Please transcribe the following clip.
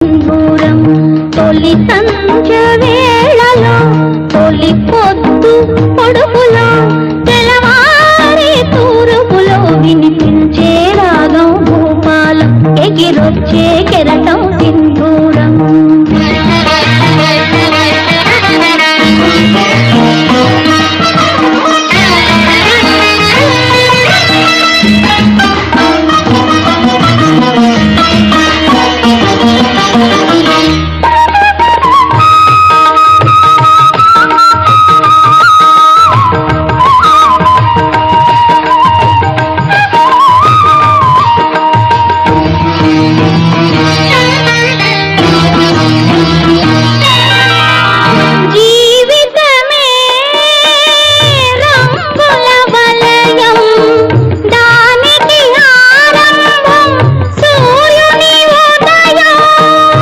సింధూరం తొలి సంచ వేళలో తొలి పొద్దు పొడుపులో తెలవారి తూరుపులో వినిపించే రాగం భూపాలం ఎగిరొచ్చే